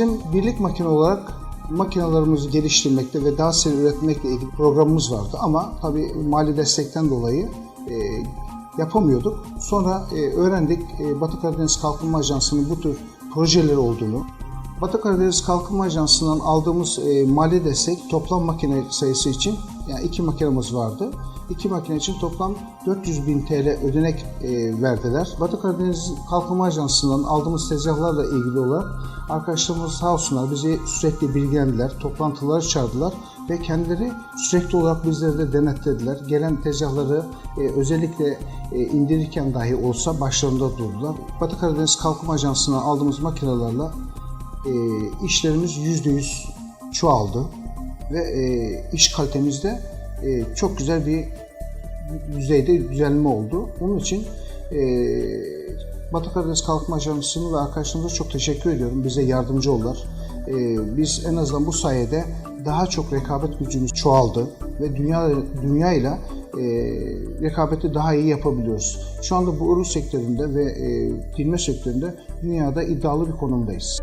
Bizim birlik makine olarak makinalarımızı geliştirmekte ve daha seri üretmekle ilgili programımız vardı ama tabii mali destekten dolayı e, yapamıyorduk. Sonra e, öğrendik e, Batı Karadeniz Kalkınma Ajansı'nın bu tür projeleri olduğunu. Batı Karadeniz Kalkınma Ajansı'ndan aldığımız e, mali destek toplam makine sayısı için yani iki makinemiz vardı. İki makine için toplam 400 bin TL ödenek e, verdiler. Batı Karadeniz Kalkınma Ajansı'ndan aldığımız tezgahlarla ilgili olarak arkadaşlarımız sağ olsunlar bizi sürekli bilgilendiler, toplantıları çağırdılar ve kendileri sürekli olarak bizleri de denetlediler. Gelen tezgahları e, özellikle e, indirirken dahi olsa başlarında durdular. Batı Karadeniz Kalkınma Ajansı'ndan aldığımız makinelerle e, işlerimiz %100 çoğaldı ve e, iş kalitemizde e, çok güzel bir düzeyde düzelme oldu. Onun için e, Batı Karadeniz Kalkınma Ajansı'nı ve arkadaşlarımıza çok teşekkür ediyorum. Bize yardımcı oldular. E, biz en azından bu sayede daha çok rekabet gücümüz çoğaldı ve dünya dünya ile e, rekabeti daha iyi yapabiliyoruz. Şu anda bu ürün sektöründe ve e, filme sektöründe dünyada iddialı bir konumdayız.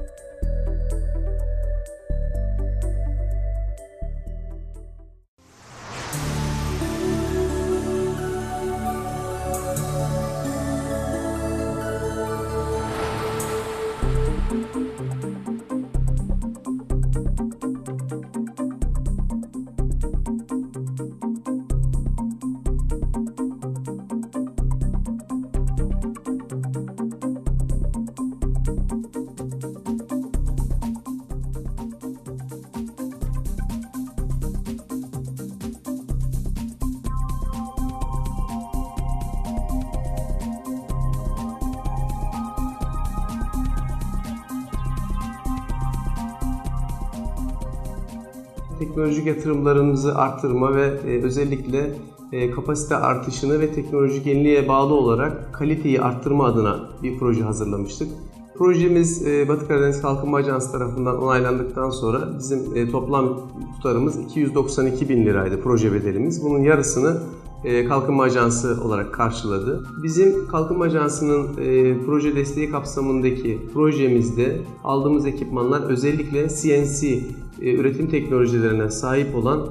Teknolojik yatırımlarımızı arttırma ve e, özellikle e, kapasite artışını ve teknolojik yeniliğe bağlı olarak kaliteyi arttırma adına bir proje hazırlamıştık. Projemiz e, Batı Karadeniz Kalkınma Ajansı tarafından onaylandıktan sonra bizim e, toplam tutarımız 292 bin liraydı proje bedelimiz. Bunun yarısını e, Kalkınma Ajansı olarak karşıladı. Bizim Kalkınma Ajansı'nın proje desteği kapsamındaki projemizde aldığımız ekipmanlar özellikle CNC üretim teknolojilerine sahip olan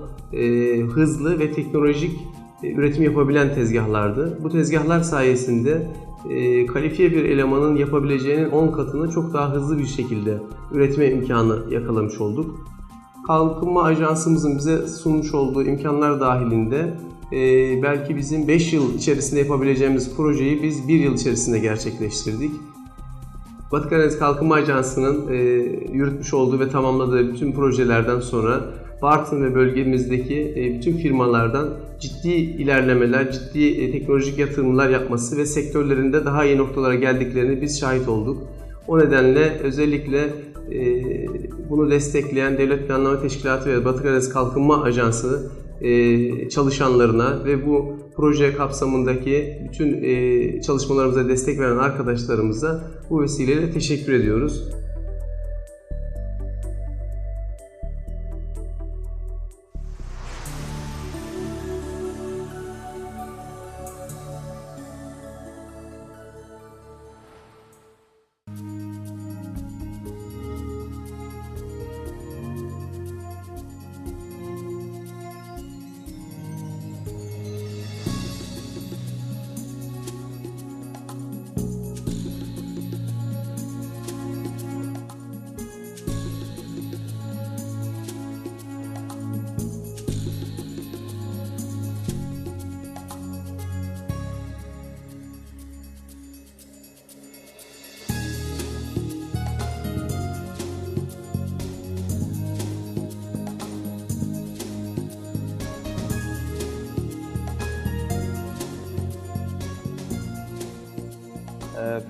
hızlı ve teknolojik üretim yapabilen tezgahlardı. Bu tezgahlar sayesinde e, kalifiye bir elemanın yapabileceğinin 10 katını çok daha hızlı bir şekilde üretme imkanı yakalamış olduk. Kalkınma Ajansımızın bize sunmuş olduğu imkanlar dahilinde e, belki bizim 5 yıl içerisinde yapabileceğimiz projeyi biz 1 yıl içerisinde gerçekleştirdik. Batı Karadeniz Kalkınma Ajansı'nın e, yürütmüş olduğu ve tamamladığı bütün projelerden sonra Bartın ve bölgemizdeki e, bütün firmalardan ciddi ilerlemeler, ciddi e, teknolojik yatırımlar yapması ve sektörlerinde daha iyi noktalara geldiklerini biz şahit olduk. O nedenle özellikle e, bunu destekleyen Devlet Planlama Teşkilatı ve Batı Karadeniz Kalkınma Ajansı çalışanlarına ve bu proje kapsamındaki bütün çalışmalarımıza destek veren arkadaşlarımıza bu vesileyle teşekkür ediyoruz.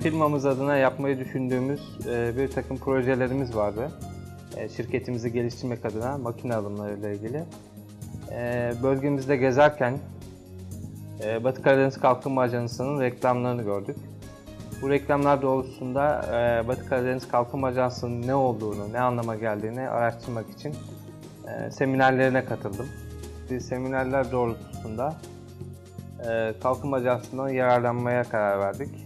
Firmamız adına yapmayı düşündüğümüz e, bir takım projelerimiz vardı. E, Şirketimizi geliştirmek adına makine alımlarıyla ilgili. E, Bölgemizde gezerken Batı Karadeniz Kalkınma Ajansı'nın reklamlarını gördük. Bu reklamlar doğrultusunda Batı Karadeniz Kalkınma Ajansı'nın ne olduğunu, ne anlama geldiğini araştırmak için seminerlerine katıldım. Seminerler doğrultusunda Kalkınma Ajansı'ndan yararlanmaya karar verdik.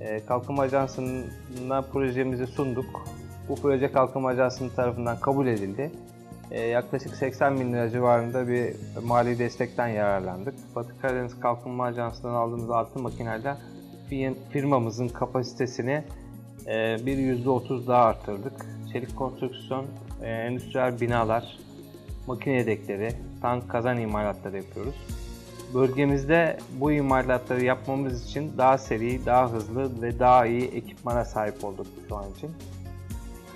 E, Kalkınma Ajansı'na projemizi sunduk. bu proje Kalkınma Ajansı'nın tarafından kabul edildi. Ee, yaklaşık 80 bin lira civarında bir mali destekten yararlandık. Batı Karadeniz Kalkınma Ajansı'ndan aldığımız altı makineyle fir- firmamızın kapasitesini e, bir %30 daha arttırdık. Çelik konstrüksiyon, e, endüstriyel binalar, makine yedekleri, tank kazan imalatları yapıyoruz. Bölgemizde bu imalatları yapmamız için daha seri, daha hızlı ve daha iyi ekipmana sahip olduk şu an için.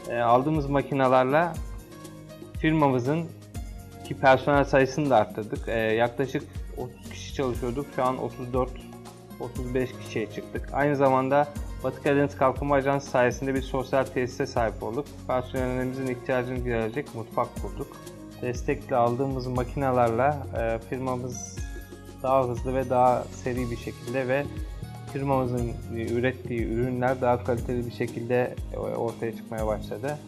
E, aldığımız makinalarla firmamızın ki personel sayısını da arttırdık. E, yaklaşık 30 kişi çalışıyorduk. Şu an 34 35 kişiye çıktık. Aynı zamanda Batı Karadeniz Kalkınma Ajansı sayesinde bir sosyal tesise sahip olduk. Personelimizin ihtiyacını giderecek mutfak kurduk. Destekle aldığımız makinalarla e, firmamız daha hızlı ve daha seri bir şekilde ve firmamızın ürettiği ürünler daha kaliteli bir şekilde e, ortaya çıkmaya başladı.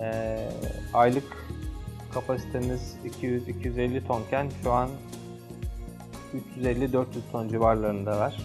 E, aylık kapasitemiz 200-250 tonken şu an 350-400 ton civarlarında var.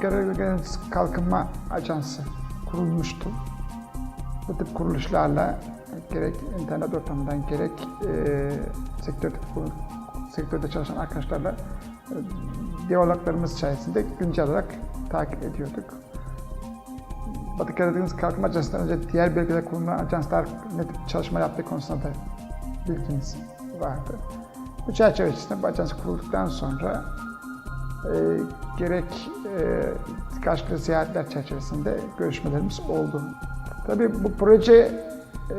Karadeniz Kalkınma Ajansı kurulmuştu. Bu tip kuruluşlarla gerek internet ortamından gerek e, sektörde, sektörde çalışan arkadaşlarla e, diyaloglarımız sayesinde güncel olarak takip ediyorduk. Batı Karadeniz Kalkınma Ajansı'ndan önce diğer bölgede kurulan ajanslar ne tip çalışma yaptığı konusunda da bilgimiz vardı. Bu çerçeve içerisinde bu ajans kurulduktan sonra e, gerek e, karşılıklı seyahatler çerçevesinde görüşmelerimiz oldu. Tabii bu proje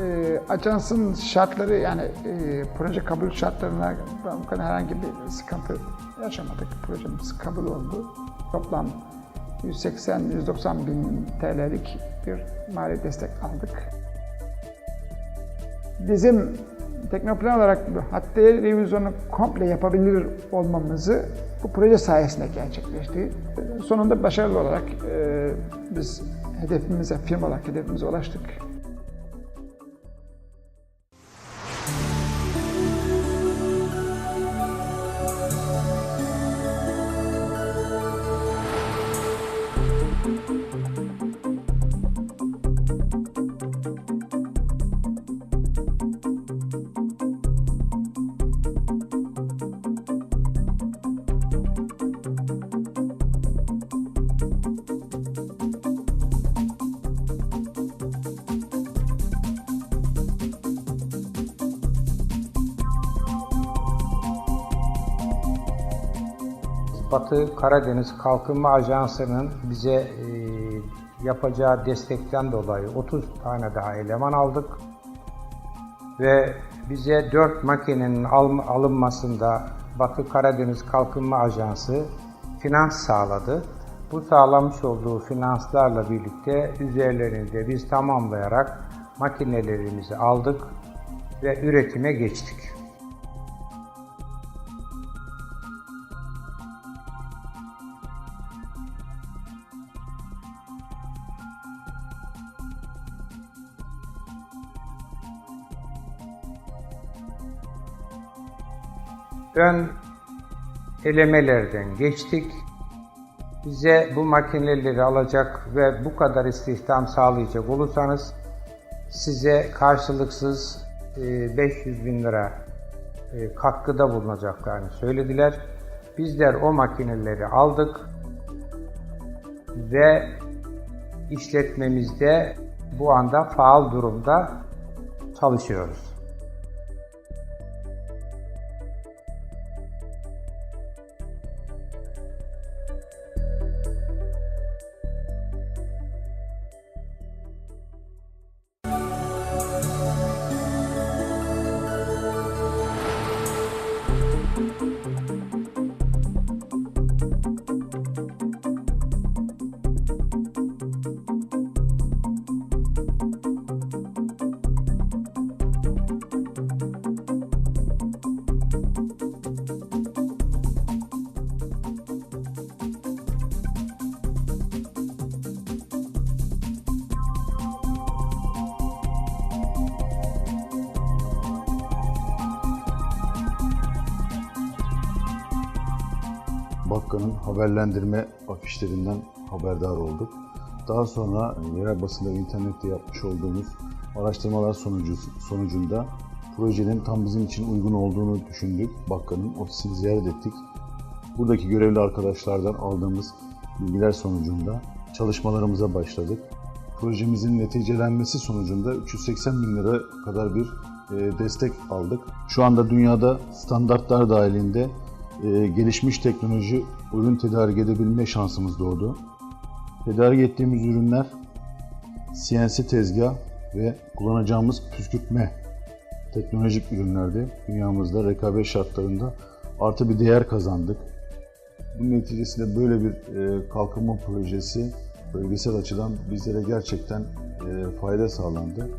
e, ajansın şartları yani e, proje kabul şartlarına bu kadar herhangi bir sıkıntı yaşamadık. Projemiz kabul oldu. Toplam 180-190 bin TL'lik bir mali destek aldık. Bizim teknoplan olarak hatta revizyonu komple yapabilir olmamızı bu proje sayesinde gerçekleşti. Sonunda başarılı olarak e, biz hedefimize, firma olarak hedefimize ulaştık. Batı Karadeniz Kalkınma Ajansı'nın bize e, yapacağı destekten dolayı 30 tane daha eleman aldık. Ve bize 4 makinenin al- alınmasında Batı Karadeniz Kalkınma Ajansı finans sağladı. Bu sağlamış olduğu finanslarla birlikte üzerlerini de biz tamamlayarak makinelerimizi aldık ve üretime geçtik. Ön elemelerden geçtik. Bize bu makineleri alacak ve bu kadar istihdam sağlayacak olursanız size karşılıksız e, 500 bin lira e, katkıda bulunacaklarını söylediler. Bizler o makineleri aldık ve işletmemizde bu anda faal durumda çalışıyoruz. Bakkan'ın haberlendirme afişlerinden haberdar olduk. Daha sonra yerel basında internette yapmış olduğumuz araştırmalar sonucu, sonucunda projenin tam bizim için uygun olduğunu düşündük. Bakkan'ın ofisini ziyaret ettik. Buradaki görevli arkadaşlardan aldığımız bilgiler sonucunda çalışmalarımıza başladık. Projemizin neticelenmesi sonucunda 380 bin lira kadar bir e, destek aldık. Şu anda dünyada standartlar dahilinde e, gelişmiş teknoloji ürün tedarik edebilme şansımız doğdu. Tedarik ettiğimiz ürünler CNC tezgah ve kullanacağımız püskürtme teknolojik ürünlerdi. Dünyamızda rekabet şartlarında artı bir değer kazandık. Bunun neticesinde böyle bir e, kalkınma projesi bölgesel açıdan bizlere gerçekten e, fayda sağlandı.